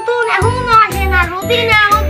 পুতুল এখনো আসে না রুটি না আমার জন্য বসে